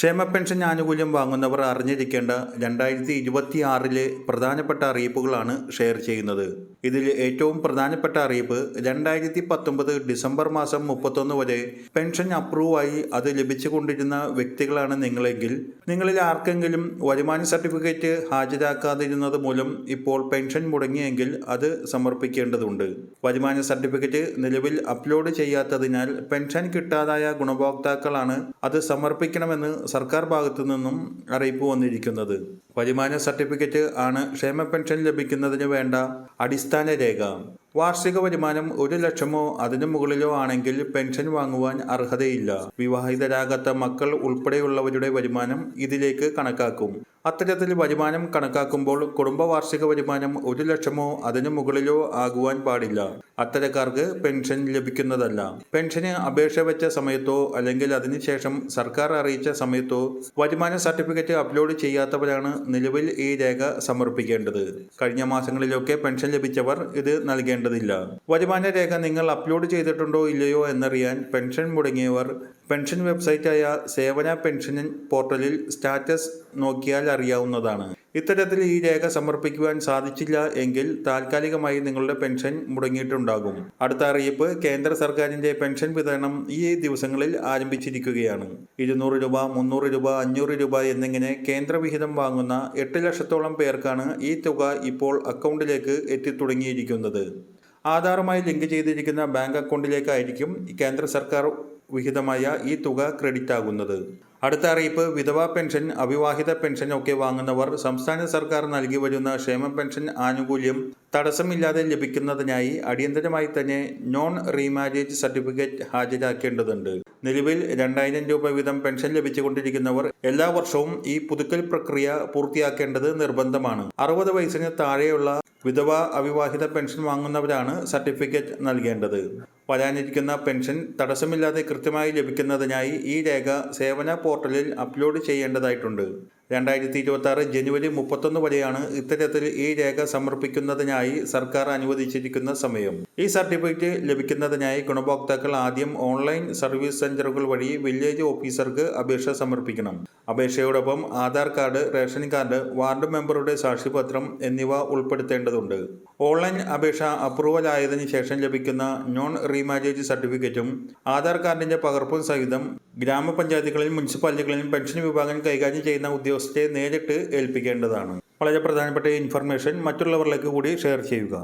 ക്ഷേമ പെൻഷൻ ആനുകൂല്യം വാങ്ങുന്നവർ അറിഞ്ഞിരിക്കേണ്ട രണ്ടായിരത്തി ഇരുപത്തി ആറിലെ പ്രധാനപ്പെട്ട അറിയിപ്പുകളാണ് ഷെയർ ചെയ്യുന്നത്. ഇതിൽ ഏറ്റവും പ്രധാനപ്പെട്ട അറിയിപ്പ് രണ്ടായിരത്തി പത്തൊമ്പത് ഡിസംബർ മാസം മുപ്പത്തൊന്ന് വരെ പെൻഷൻ അപ്രൂവായി അത് ലഭിച്ചുകൊണ്ടിരുന്ന വ്യക്തികളാണ് നിങ്ങളെങ്കിൽ നിങ്ങളിൽ ആർക്കെങ്കിലും വരുമാന സർട്ടിഫിക്കറ്റ് ഹാജരാക്കാതിരുന്നത് മൂലം ഇപ്പോൾ പെൻഷൻ മുടങ്ങിയെങ്കിൽ അത് സമർപ്പിക്കേണ്ടതുണ്ട്. വരുമാന സർട്ടിഫിക്കറ്റ് നിലവിൽ അപ്ലോഡ് ചെയ്യാത്തതിനാൽ പെൻഷൻ കിട്ടാതായ ഗുണഭോക്താക്കളാണ് അത് സമർപ്പിക്കണമെന്ന് സർക്കാർ ഭാഗത്തു നിന്നും അറിയിപ്പ് വന്നിരിക്കുന്നത്. വരുമാന സർട്ടിഫിക്കറ്റ് ആണ് ക്ഷേമ പെൻഷൻ ലഭിക്കുന്നതിന് വേണ്ട അടിസ്ഥാന രേഖ. വാർഷിക വരുമാനം ഒരു ലക്ഷമോ അതിനു മുകളിലോ ആണെങ്കിൽ പെൻഷൻ വാങ്ങുവാൻ അർഹതയില്ല. വിവാഹിതരാകാത്ത മക്കൾ ഉൾപ്പെടെയുള്ളവരുടെ വരുമാനം ഇതിലേക്ക് കണക്കാക്കും. അത്തരത്തിൽ വരുമാനം കണക്കാക്കുമ്പോൾ കുടുംബ വാർഷിക വരുമാനം ഒരു ലക്ഷമോ അതിനു മുകളിലോ ആകുവാൻ പാടില്ല. അത്തരക്കാർക്ക് പെൻഷൻ ലഭിക്കുന്നതല്ല. പെൻഷന് അപേക്ഷ വെച്ച സമയത്തോ അല്ലെങ്കിൽ അതിനുശേഷം സർക്കാർ അറിയിച്ച സമയത്തോ വരുമാന സർട്ടിഫിക്കറ്റ് അപ്ലോഡ് ചെയ്യാത്തവരാണ് നിലവിൽ ഈ രേഖ സമർപ്പിക്കേണ്ടത്. കഴിഞ്ഞ മാസങ്ങളിലൊക്കെ പെൻഷൻ ലഭിച്ചവർ ഇത് നൽകേണ്ടതില്ല. വരുമാന രേഖ നിങ്ങൾ അപ്ലോഡ് ചെയ്തിട്ടുണ്ടോ ഇല്ലയോ എന്നറിയാൻ പെൻഷൻ മുടങ്ങിയവർ പെൻഷൻ വെബ്സൈറ്റായ സേവന പെൻഷൻ പോർട്ടലിൽ സ്റ്റാറ്റസ് നോക്കിയാൽ അറിയാവുന്നതാണ്. ഇത്തരത്തിൽ ഈ രേഖ സമർപ്പിക്കുവാൻ സാധിച്ചില്ല എങ്കിൽ താൽക്കാലികമായി നിങ്ങളുടെ പെൻഷൻ മുടങ്ങിയിട്ടുണ്ടാകും. അടുത്ത അറിയിപ്പ് കേന്ദ്ര സർക്കാരിന്റെ പെൻഷൻ വിതരണം ഈ ദിവസങ്ങളിൽ ആരംഭിച്ചിരിക്കുകയാണ്. ഇരുന്നൂറ് രൂപ മുന്നൂറ് രൂപ അഞ്ഞൂറ് രൂപ എന്നിങ്ങനെ കേന്ദ്രവിഹിതം വാങ്ങുന്ന എട്ട് ലക്ഷത്തോളം പേർക്കാണ് ഈ തുക ഇപ്പോൾ അക്കൗണ്ടിലേക്ക് എത്തിത്തുടങ്ങിയിരിക്കുന്നത്. ആധാറുമായി ലിങ്ക് ചെയ്തിരിക്കുന്ന ബാങ്ക് അക്കൗണ്ടിലേക്കായിരിക്കും കേന്ദ്ര സർക്കാർ വിഹിതമായ ഈ തുക ക്രെഡിറ്റ് ആകുന്നത് അടുത്ത അറിയിപ്പ് വിധവാ പെൻഷൻ അവിവാഹിത പെൻഷൻ ഒക്കെ വാങ്ങുന്നവർ സംസ്ഥാന സർക്കാർ നൽകി വരുന്ന ക്ഷേമ പെൻഷൻ ആനുകൂല്യം തടസ്സമില്ലാതെ ലഭിക്കുന്നതിനായി അടിയന്തരമായി തന്നെ നോൺ റീമാരേജ് സർട്ടിഫിക്കറ്റ് ഹാജരാക്കേണ്ടതുണ്ട്. നിലവിൽ രണ്ടായിരം രൂപ വീതം പെൻഷൻ ലഭിച്ചുകൊണ്ടിരിക്കുന്നവർ എല്ലാ വർഷവും ഈ പുതുക്കൽ പ്രക്രിയ പൂർത്തിയാക്കേണ്ടത് നിർബന്ധമാണ്. അറുപത് വയസ്സിന് താഴെയുള്ള വിധവ അവിവാഹിത പെൻഷൻ വാങ്ങുന്നവരാണ് സർട്ടിഫിക്കറ്റ് നൽകേണ്ടത്. വരാനിരിക്കുന്ന പെൻഷൻ തടസ്സമില്ലാതെ കൃത്യമായി ലഭിക്കുന്നതിനായി ഈ രേഖ സേവന പോർട്ടലിൽ അപ്ലോഡ് ചെയ്യേണ്ടതായിട്ടുണ്ട്. രണ്ടായിരത്തി ഇരുപത്തി ജനുവരി മുപ്പത്തൊന്ന് വരെയാണ് ഇത്തരത്തിൽ ഈ രേഖ സമർപ്പിക്കുന്നതിനായി സർക്കാർ അനുവദിച്ചിരിക്കുന്ന സമയം. ഈ സർട്ടിഫിക്കറ്റ് ലഭിക്കുന്നതിനായി ഗുണഭോക്താക്കൾ ആദ്യം ഓൺലൈൻ സർവീസ് സെന്ററുകൾ വഴി വില്ലേജ് ഓഫീസർക്ക് അപേക്ഷ സമർപ്പിക്കണം. അപേക്ഷയോടൊപ്പം Aadhaar card ration card ward മെമ്പറുടെ സാക്ഷിപത്രം എന്നിവ ഉൾപ്പെടുത്തേണ്ടതുണ്ട്. ഓൺലൈൻ അപേക്ഷ അപ്രൂവൽ ആയതിനു ശേഷം ലഭിക്കുന്ന നോൺ റീമാരേജ് സർട്ടിഫിക്കറ്റും ആധാർ കാർഡിന്റെ പകർപ്പും സഹിതം ഗ്രാമപഞ്ചായത്തുകളിലും മുനിസിപ്പാലിറ്റികളിലും പെൻഷൻ വിഭാഗം കൈകാര്യം ചെയ്യുന്ന ഉദ്യോഗസ്ഥരെ നേരിട്ട് ഏൽപ്പിക്കേണ്ടതാണ്. വളരെ പ്രധാനപ്പെട്ട ഇൻഫർമേഷൻ മറ്റുള്ളവരിലേക്ക് കൂടി ഷെയർ ചെയ്യുക.